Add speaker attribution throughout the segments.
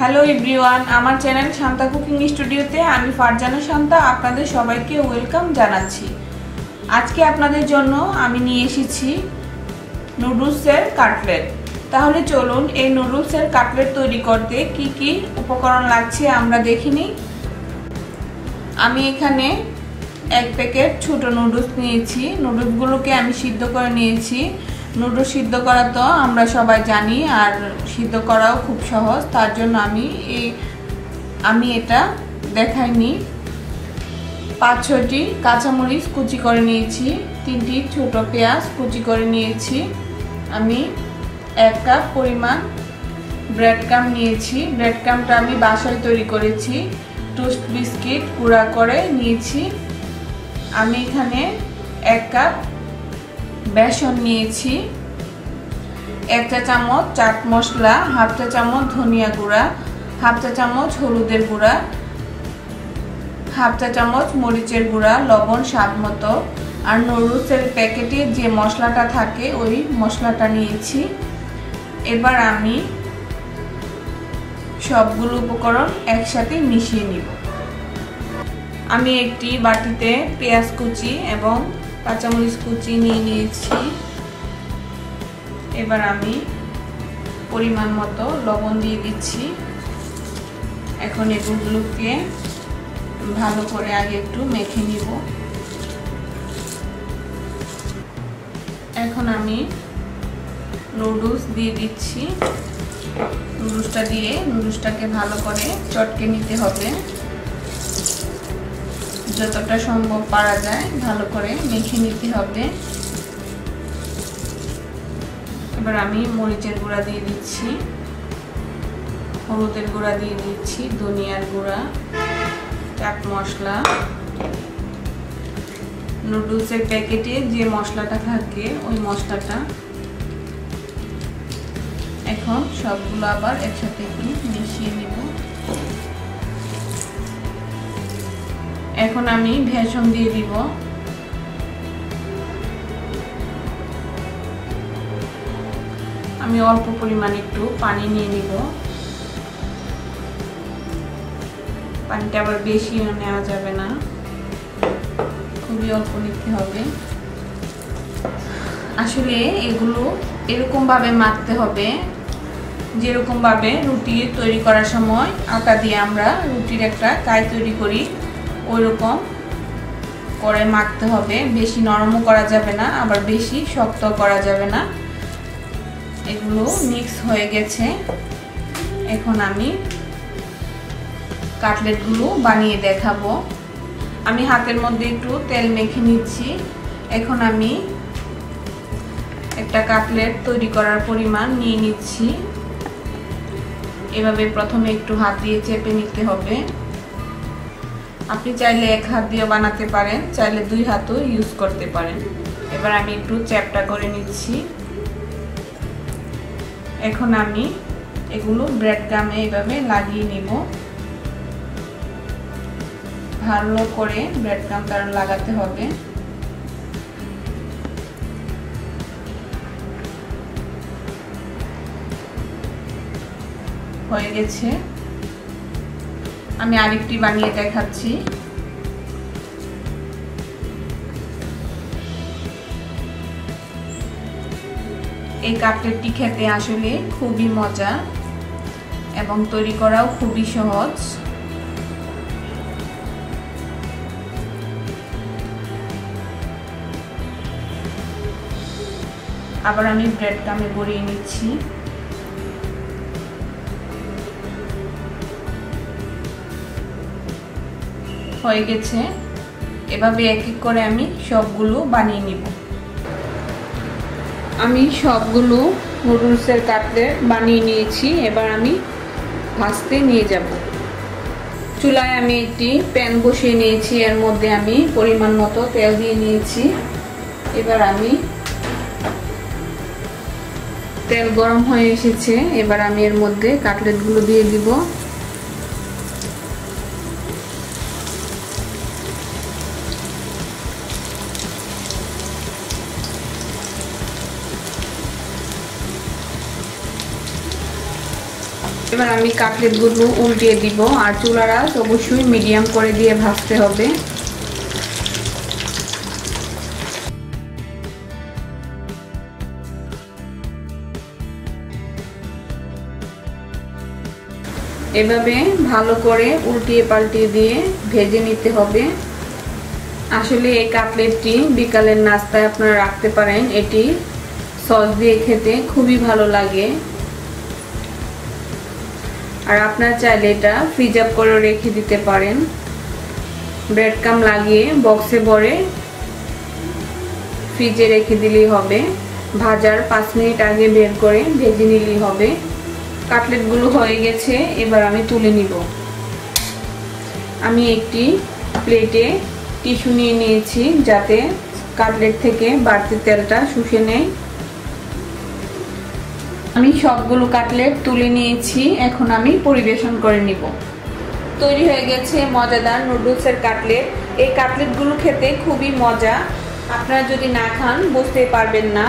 Speaker 1: Hello everyone আমার channel Shanta cooking স্টুডিওতে আমি ফারজানা শান্তা, আপনাদের সবাইকে ওয়েলকাম জানাচ্ছি। আজকে আপনাদের জন্য আমি নিয়ে এসেছি নুডলসের কাটলেট। তাহলে চলুন এই নুডলসের কাটলেট তৈরি করতে কি কি উপকরণ লাগছে আমরা দেখিনি আমি এখানে এক প্যাকেট ছোটো নুডলস নিয়েছি। নুডলসগুলোকে আমি সিদ্ধ করে নিয়েছি। নুডলস সিদ্ধ করা তো আমরা সবাই জানি, আর সিদ্ধ করাও খুব সহজ। তার জন্য আমি এই, আমি এটা দেখাইনি। পাঁচ, ছয়টি কাঁচামরিচ কুচি করে নিয়েছি, তিনটি ছোট পেঁয়াজ কুচি করে নিয়েছি। আমি এক কাপ পরিমাণ ব্রেড কাম নিয়েছি। ব্রেড কামটা আমি বাসায় তৈরি করেছি। টোস্ট বিস্কিট গুঁড়া করে নিয়েছি। আমি এখানে এক কাপ বেসন নিয়েছি। এক চা চামচ চাট মশলা, হাফ চা চামচ ধনিয়া গুঁড়া, হাফ চা চামচ হলুদের গুঁড়া, হাফ চা চামচ মরিচের গুঁড়া, লবণ স্বাদ মতো। আর নুডলসের প্যাকেটে যে মশলাটা থাকে, ওই মশলাটা নিয়েছি। এবার আমি সবগুলো উপকরণ একসাথে মিশিয়ে নিব। আমি একটি বাটিতে পেঁয়াজ কুচি এবং কাঁচামরিচ কুচি নিয়ে নিয়েছি। এবার আমি পরিমাণ মতো লবণ দিয়ে দিচ্ছি। এখন এগুলোকে ভালো করে আগে একটু মেখে নিব। এখন আমি নুডলস দিয়ে দিচ্ছি। নুডলসটা দিয়ে নুডলসটাকে ভালো করে চটকে নিতে হবে। যতটা সম্ভব পারা যায়, ভালো করে মেখে নিতে হবে। এবার আমি মরিচের গুঁড়া দিয়ে দিচ্ছি, হলুদের গুঁড়া দিয়ে দিচ্ছি, ধনিয়ার গুঁড়া চাট মশলা। নুডলসের প্যাকেটে যে মশলাটা থাকে, ওই মশলাটা। এখন সবগুলো আবার একসাথে একটু মিশিয়ে নিব। এখন আমি ভেষণ দিয়ে দিব। আমি অল্প পরিমাণে একটু পানি নিয়ে নিব। পানিটা আবার বেশি নেওয়া যাবে না। খুবই অল্প নিতে হবে। আসলে এগুলো এরকমভাবে মাখতে হবে, যেরকমভাবে রুটি তৈরি করার সময় আটা দিয়ে আমরা রুটির একটা কাই তৈরি করি। ওই রকম করে মাখতে হবে। বেশি নরমও করা যাবে না, আবার বেশি শক্ত করা যাবে না। এগুলো মিক্স হয়ে গেছে। এখন আমি কাটলেটগুলো বানিয়ে দেখাবো। আমি হাতের মধ্যে একটু তেল মেখে নিচ্ছি। এখন আমি একটা কাটলেট তৈরি করার পরিমাণ নিয়ে নিচ্ছি। এভাবে প্রথমে একটু হাত দিয়ে চেপে নিতে হবে। আপনি চাইলে এক হাত দিয়ে বানাতে পারেন, চাইলে দুই হাতও ইউজ করতে পারেন। এবার আমি একটু চ্যাপটা করে নিচ্ছি। এখন আমি এগুলো ব্রেড গামে এভাবে লাগিয়ে নিব। ভালো করে ব্রেড গাম তার লাগাতে হবে। হয়ে গেছে। আমি আরেকটি বানিয়ে দেখাচ্ছি। এই কাটলেটটি খেতে আসলে খুবই মজা এবং তৈরি করাও খুবই সহজ। আবার আমি ব্রেড কামে গড়িয়ে নিচ্ছি। হয়ে গেছে, এভাবে এক এক করে আমি সবগুলো বানিয়ে নিব। আমি সবগুলো নুডলসের কাটলেট বানিয়ে নিয়েছি, এবার আমি ভাজতে নিয়ে যাব। চুলায় আমি একটি প্যান বসিয়ে নিয়েছি, এর মধ্যে আমি পরিমাণ মতো তেল দিয়ে নিয়েছি। এবার আমি তেল গরম হয়ে এসেছে, এবার আমি এর মধ্যে কাটলেটগুলো দিয়ে দিব। এবার আমি কাটলেটগুলো উল্টিয়ে দিব আর চুলার আঁচ অবশ্যই মিডিয়াম করে দিয়ে ভাজতে হবে। এভাবে ভালো করে উল্টিয়ে পাল্টিয়ে দিয়ে ভেজে নিতে হবে। আসলে এই কাটলেটটি বিকালের নাস্তায় আপনারা রাখতে পারেন। এটি সস দিয়ে খেতে খুবই ভালো লাগে। আর আপনার চাইলে এটা ফ্রিজ আপ করে রেখে দিতে পারেন। ব্রেড কাম লাগিয়ে বক্সে ভরে ফ্রিজে রেখে দিলেই হবে। ভাজার পাঁচ মিনিট আগে বের করে ভেজে নিলেই হবে। কাটলেটগুলো হয়ে গেছে, এবার আমি তুলে নিব। আমি একটি প্লেটে টিস্যু নিয়ে নিয়েছি যাতে কাটলেট থেকে বাড়তি তেলটা শুষে নেয়। আমি সবগুলো কাটলেট তুলে নিয়েছি, এখন আমি পরিবেশন করে নিব। তৈরি হয়ে গেছে মজাদার নুডলসের কাটলেট। এই কাটলেটগুলো খেতে খুবই মজা। আপনারা যদি না খান বুঝতে পারবেন না।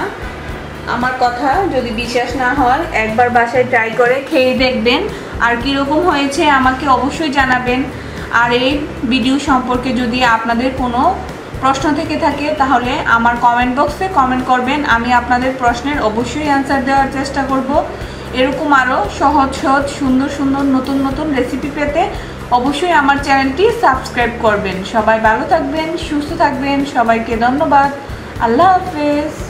Speaker 1: আমার কথা যদি বিশ্বাস না হয়, একবার বাসায় ট্রাই করে খেয়ে দেখবেন। আর কীরকম হয়েছে আমাকে অবশ্যই জানাবেন। আর এই ভিডিও সম্পর্কে যদি আপনাদের কোনো প্রশ্ন থেকে থাকে, তাহলে আমার কমেন্ট বক্সে কমেন্ট করবেন। আমি আপনাদের প্রশ্নের অবশ্যই অ্যান্সার দেওয়ার চেষ্টা করব। এরকম আরও সহজ সহজ, সুন্দর সুন্দর, নতুন নতুন রেসিপি পেতে অবশ্যই আমার চ্যানেলটি সাবস্ক্রাইব করবেন। সবাই ভালো থাকবেন, সুস্থ থাকবেন, সবাইকে ধন্যবাদ। আল্লাহ হাফেজ।